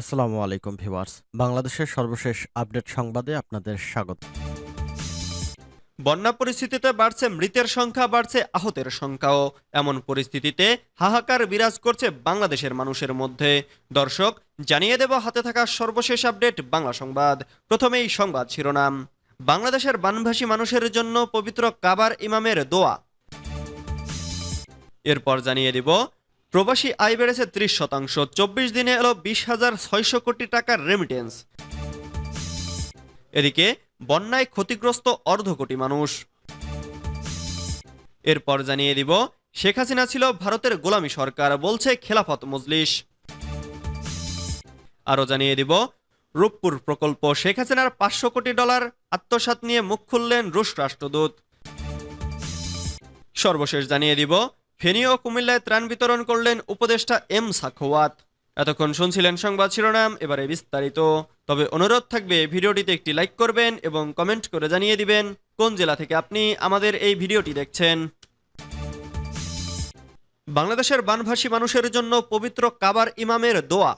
আসসালামু আলাইকুম ভিউয়ার্স। বাংলাদেশের সর্বশেষ আপডেট সংবাদে আপনাদের স্বাগত। বন্যা পরিস্থিতিতে বাড়ছে মৃতের সংখ্যা, বাড়ছে আহতের সংখ্যাও। এমন পরিস্থিতিতে হাহাকার বিরাজ করছে বাংলাদেশের মানুষের মধ্যে। দর্শক, জানিয়ে দেব হাতে থাকা সর্বশেষ আপডেট বাংলা সংবাদ। প্রথমেই সংবাদ শিরোনাম। বাংলাদেশের বানভাসী মানুষের জন্য পবিত্র কাবার ইমামের দোয়া। এরপর জানিয়ে দিব প্রবাসী আয় বেড়েছে ত্রিশ শতাংশ। চব্বিশ দিনে এলো বিশ হাজার ছয়শো কোটি টাকার রেমিটেন্স এদিকে, বন্যায় ক্ষতিগ্রস্ত অর্ধ কোটি মানুষ। এরপর জানিয়ে দিব, শেখ হাসিনা ছিল ভারতের গোলামী সরকার, বলছে খেলাফত মজলিস। আরও জানিয়ে দিব, রূপপুর প্রকল্প, শেখ হাসিনার পাঁচশো কোটি ডলার আত্মসাৎ নিয়ে মুখ খুললেন রুশ রাষ্ট্রদূত। সর্বশেষ জানিয়ে দিব ফেনী ও কুমিল্লায় ত্রাণ বিতরণ করলেন উপদেষ্টা এম সাখোয়াত। এতক্ষণ শুনছিলেন সংবাদ শিরোনাম, এবারে বিস্তারিত। তবে অনুরোধ থাকবে, ভিডিওটিতে একটি লাইক করবেন এবং কমেন্ট করে জানিয়ে দিবেন কোন জেলা থেকে আপনি আমাদের এই ভিডিওটি দেখছেন। বাংলাদেশের বানভাসী মানুষের জন্য পবিত্র কাবার ইমামের দোয়া।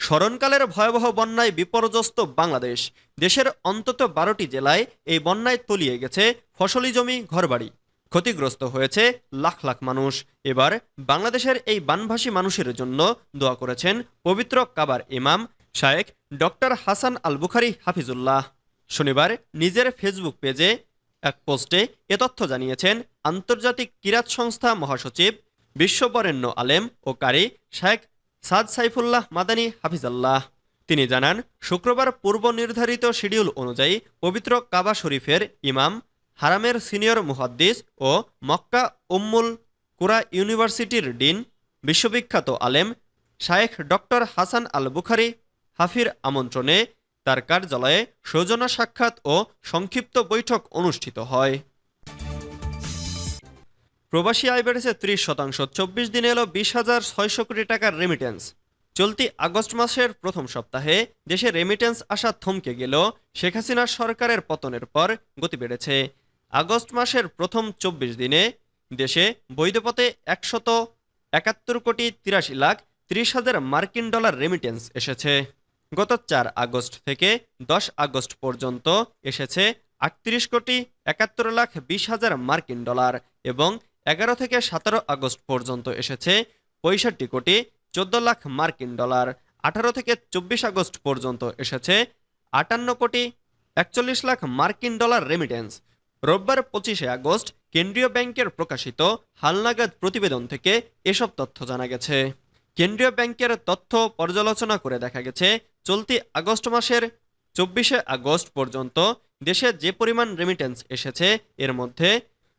স্মরণকালের ভয়াবহ বন্যায় বিপর্যস্ত বাংলাদেশ। দেশের অন্তত বারোটি জেলায় এই বন্যায় তলিয়ে গেছে ফসলি জমি, ঘরবাড়ি। ক্ষতিগ্রস্ত হয়েছে লাখ লাখ মানুষ। এবার বাংলাদেশের এই বানভাসী মানুষের জন্য দোয়া করেছেন পবিত্র কাবার ইমাম শায়েক ডক্টর হাসান আল বুখারি হাফিজুল্লাহ। শনিবার নিজের ফেসবুক পেজে এক পোস্টে এ তথ্য জানিয়েছেন, আন্তর্জাতিক কিরাত সংস্থা মহাসচিব, বিশ্ববরেণ্য আলেম ও কারি শায়েক সাদ সাইফুল্লাহ মাদানী হাফিজাল্লাহ। তিনি জানান, শুক্রবার পূর্ব নির্ধারিত শিডিউল অনুযায়ী পবিত্র কাবা শরীফের ইমাম হারামের সিনিয়র মুহাদ্দিস ও মক্কা উম্মুল কুরা ইউনিভার্সিটির ডিন, বিশ্ববিখ্যাত আলেম শায়েখ ডক্টর হাসান আল বুখারি হাফির আমন্ত্রণে তার কার্যালয়ে সৌজন্য সাক্ষাৎ ও সংক্ষিপ্ত বৈঠক অনুষ্ঠিত হয়। প্রবাসী আয় বেড়েছে ত্রিশ শতাংশ। চব্বিশ দিনে এলো বিশ হাজার ছয়শো কোটি টাকার রেমিটেন্স চলতি আগস্ট মাসের প্রথম সপ্তাহে দেশে রেমিটেন্স আসা থমকে গেল শেখ হাসিনার সরকারের পতনের পর গতি বেড়েছে। আগস্ট মাসের প্রথম চব্বিশ দিনে দেশে বৈধপথে একশত একাত্তর কোটি তিরাশি লাখ ত্রিশ হাজার মার্কিন ডলার রেমিটেন্স এসেছে। গত চার আগস্ট থেকে দশ আগস্ট পর্যন্ত এসেছে আটত্রিশ কোটি একাত্তর লাখ বিশ হাজার মার্কিন ডলার এবং এগারো থেকে সতেরো আগস্ট পর্যন্ত এসেছে পঁয়ষট্টি কোটি চোদ্দ লাখ মার্কিন ডলার। আঠারো থেকে চব্বিশ আগস্ট পর্যন্ত এসেছে আটান্ন কোটি একচল্লিশ লাখ মার্কিন ডলার রেমিটেন্স রোববার পঁচিশে আগস্ট কেন্দ্রীয় ব্যাংকের প্রকাশিত হালনাগাদ প্রতিবেদন থেকে এসব তথ্য জানা গেছে। কেন্দ্রীয় ব্যাংকের তথ্য পর্যালোচনা করে দেখা গেছে, চলতি আগস্ট মাসের চব্বিশে আগস্ট পর্যন্ত দেশে যে পরিমাণ রেমিটেন্স এসেছে, এর মধ্যে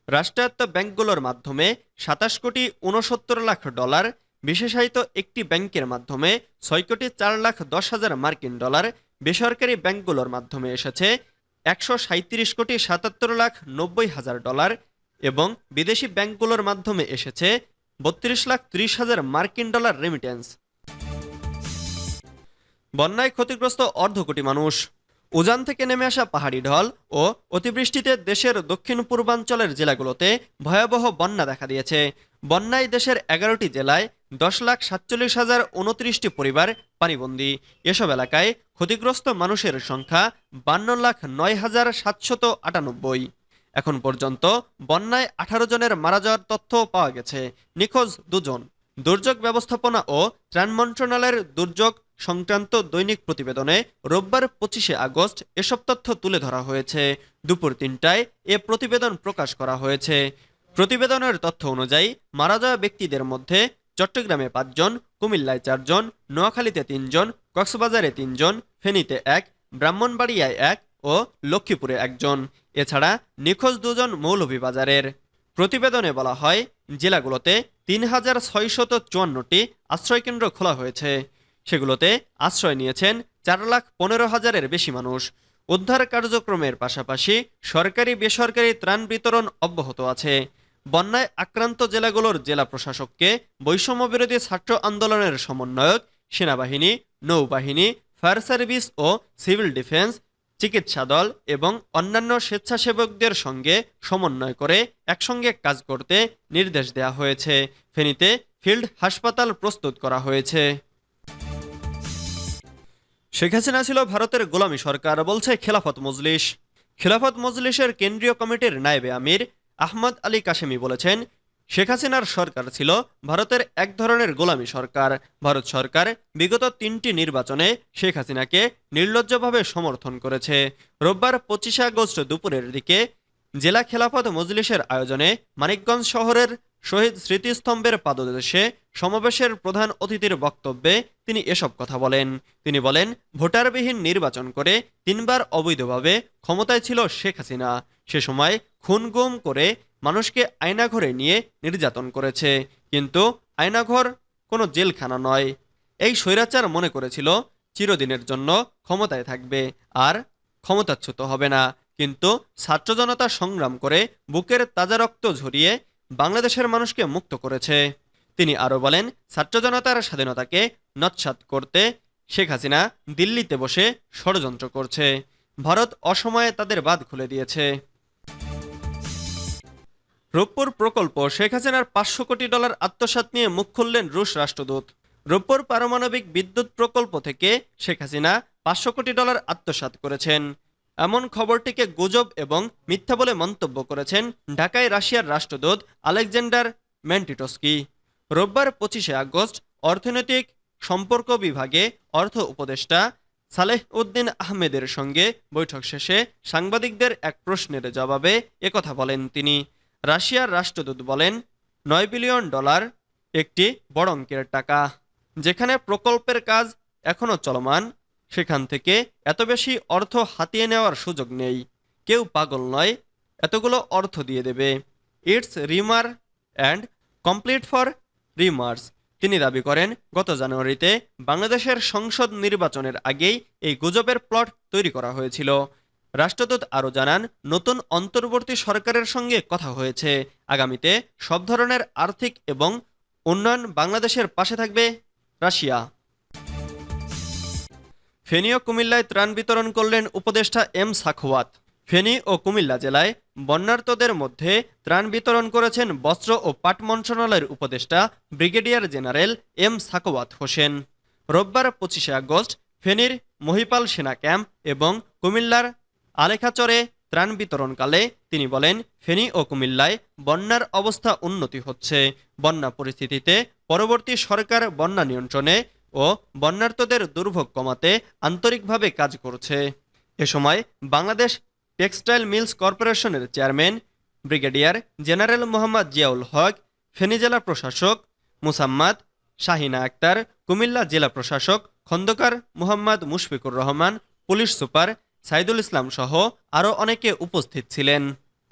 রাষ্ট্রায়ত্ত ব্যাংকগুলোর মাধ্যমে সাতাশ কোটি উনসত্তর লাখ ডলার, বিশেষায়িত একটি ব্যাংকের মাধ্যমে ছয় কোটি চার লাখ দশ হাজার মার্কিন ডলার বেসরকারি ব্যাংকগুলোর মাধ্যমে এসেছে একশো সাঁত্রিশ কোটি সাতাত্তর লাখ নব্বই হাজার ডলার এবং বিদেশি ব্যাংকগুলোর মাধ্যমে এসেছে বত্রিশ লাখ ত্রিশ হাজার মার্কিন ডলার রেমিটেন্স বন্যায় ক্ষতিগ্রস্ত অর্ধ কোটি মানুষ। উজান থেকে নেমে আসা পাহাড়ি ঢল ও অতিবৃষ্টিতে দেশের দক্ষিণ পূর্বাঞ্চলের জেলাগুলোতে ভয়াবহ বন্যা দেখা দিয়েছে। বন্যায় দেশের এগারোটি জেলায় দশ লাখ সাতচল্লিশ হাজার উনত্রিশটি পরিবার পানিবন্দী। এসব এলাকায় ক্ষতিগ্রস্ত মানুষের সংখ্যা বান্ন লাখ নয় হাজার সাতশত আটানব্বই। এখন পর্যন্ত বন্যায় আঠারো জনের মারা যাওয়ার তথ্য পাওয়া গেছে। নিখোঁজ দুজন। দুর্যোগ ব্যবস্থাপনা ও ত্রাণ মন্ত্রণালয়ের দুর্যোগ সংক্রান্ত দৈনিক প্রতিবেদনে রোববার পঁচিশে আগস্ট এসব তথ্য তুলে ধরা হয়েছে। দুপুর তিনটায় এ প্রতিবেদন প্রকাশ করা হয়েছে। প্রতিবেদনের তথ্য অনুযায়ী মারা যাওয়া ব্যক্তিদের মধ্যে চট্টগ্রামে পাঁচজন, কুমিল্লায় চারজন, নোয়াখালীতে তিনজন, কক্সবাজারে তিনজন, ফেনীতে এক, ব্রাহ্মণবাড়িয়ায় এক ও লক্ষ্মীপুরে একজন। এছাড়া নিখোঁজ দুজন মৌলভীবাজারের। প্রতিবেদনে বলা হয়, জেলাগুলোতে তিন হাজার ছয়শত চুয়ান্নটি আশ্রয়কেন্দ্র খোলা হয়েছে। সেগুলোতে আশ্রয় নিয়েছেন চার লাখ পনেরো হাজারের বেশি মানুষ। উদ্ধার কার্যক্রমের পাশাপাশি সরকারি বেসরকারি ত্রাণ বিতরণ অব্যাহত আছে। বন্যায় আক্রান্ত জেলাগুলোর জেলা প্রশাসককে বৈষম্য বিরোধী ছাত্র আন্দোলনের সমন্বয়ক, সেনাবাহিনী, নৌবাহিনী, ফায়ার সার্ভিস ও সিভিল ডিফেন্স, চিকিৎসা দল এবং অন্যান্য স্বেচ্ছাসেবকদের সঙ্গে সমন্বয় করে একসঙ্গে কাজ করতে নির্দেশ দেওয়া হয়েছে। ফেনীতে ফিল্ড হাসপাতাল প্রস্তুত করা হয়েছে। শেখ হাসিনা ছিল ভারতের গোলামী সরকার, বলছে খেলাফত মজলিস। খেলাফত মজলিসের কেন্দ্রীয় কমিটির নায়েবে আমির আহমদ আলী কাশেমি বলেছেন, শেখ হাসিনার সরকার ছিল ভারতের এক ধরনের গোলামী সরকার। ভারত সরকার বিগত তিনটি নির্বাচনে শেখ হাসিনাকে নির্লজ্জভাবে সমর্থন করেছে। রোববার পঁচিশে আগস্ট দুপুরের দিকে জেলা খেলাফত মজলিসের আয়োজনে মানিকগঞ্জ শহরের শহীদ স্মৃতিস্তম্ভের পাদদেশে সমাবেশের প্রধান অতিথির বক্তব্যে তিনি এসব কথা বলেন। তিনি বলেন, ভোটারবিহীন নির্বাচন করে তিনবার অবৈধভাবে ক্ষমতায় ছিল শেখ হাসিনা। সে সময় খুন গুম করে মানুষকে আয়নাঘরে নিয়ে নির্যাতন করেছে। কিন্তু আয়নাঘর কোনো জেলখানা নয়। এই স্বৈরাচার মনে করেছিল, চিরদিনের জন্য ক্ষমতায় থাকবে আর ক্ষমতাচ্যুত হবে না। কিন্তু ছাত্র জনতা সংগ্রাম করে বুকের তাজা রক্ত ঝরিয়ে বাংলাদেশের মানুষকে মুক্ত করেছে। তিনি আরও বলেন, ছাত্র জনতার স্বাধীনতাকে নৎসাৎ করতে শেখ হাসিনা দিল্লিতে বসে ষড়যন্ত্র করছে। ভারত অসময়ে তাদের বাদ খুলে দিয়েছে। রূপপুর প্রকল্প শেখ হাসিনার পাঁচশো কোটি ডলার আত্মসাৎ নিয়ে মুখ খুললেন রুশ রাষ্ট্রদূত। রূপপুর পারমাণবিক বিদ্যুৎ প্রকল্প থেকে শেখ হাসিনা পাঁচশো কোটি ডলার আত্মসাৎ করেছেন। এমন খবরটিকে গুজব এবং মিথ্যা বলে মন্তব্য করেছেন ঢাকায় রাশিয়ার রাষ্ট্রদূত আলেকজান্ডার ম্যান্টিটস্কি রোববার পঁচিশে আগস্ট অর্থনৈতিক সম্পর্ক বিভাগে অর্থ উপদেষ্টা সালেহ উদ্দিন আহমেদের সঙ্গে বৈঠক শেষে সাংবাদিকদের এক প্রশ্নের জবাবে একথা বলেন তিনি। রাশিয়ার রাষ্ট্রদূত বলেন, নয় বিলিয়ন ডলার একটি বড় অঙ্কের টাকা, যেখানে প্রকল্পের কাজ এখনও চলমান সেখান থেকে এত বেশি অর্থ হাতিয়ে নেওয়ার সুযোগ নেই। কেউ পাগল নয়, এতগুলো অর্থ দিয়ে দেবে। It's rumour and complete for rumours তিনি দাবি করেন, গত জানুয়ারিতে বাংলাদেশের সংসদ নির্বাচনের আগেই এই গুজবের প্লট তৈরি করা হয়েছিল। রাষ্ট্রদূত আরও জানান, নতুন অন্তর্বর্তী সরকারের সঙ্গে কথা হয়েছে। আগামীতে সব ধরনের আর্থিক এবং উন্নয়ন বাংলাদেশের পাশে থাকবে রাশিয়া। ফেনী ও কুমিল্লায় ত্রাণ বিতরণ করলেন উপদেষ্টা এম সাখওয়াত ফেনী ও কুমিল্লা জেলায় বন্যার্তদের মধ্যে ত্রাণ বিতরণ করেছেন বস্ত্র ও পাট মন্ত্রণালয়ের উপদেষ্টা brigadier general M Sakhawat Hossain. রোববার পঁচিশে আগস্ট ফেনীর মহিপাল সেনা ক্যাম্প এবং কুমিল্লার আলেখাচরে ত্রাণ বিতরণকালে তিনি বলেন, ফেনী ও কুমিল্লায় বন্যার অবস্থা উন্নতি হচ্ছে। বন্যা পরিস্থিতিতে পরবর্তী সরকার বন্যা নিয়ন্ত্রণে ও বন্যার্তদের দুর্ভোগ কমাতে আন্তরিকভাবে কাজ করছে। এ সময় বাংলাদেশ টেক্সটাইল মিলস কর্পোরেশনের chairman, brigadier general Mohammad Ziaul Haque, Feni জেলা প্রশাসক মুসাম্মাদ, শাহিনা আক্তার, কুমিল্লা জেলা প্রশাসক খন্দকার মোহাম্মদ মুশফিকুর রহমান, পুলিশ সুপার সাইদুল ইসলাম সহ আরও অনেকে উপস্থিত ছিলেন।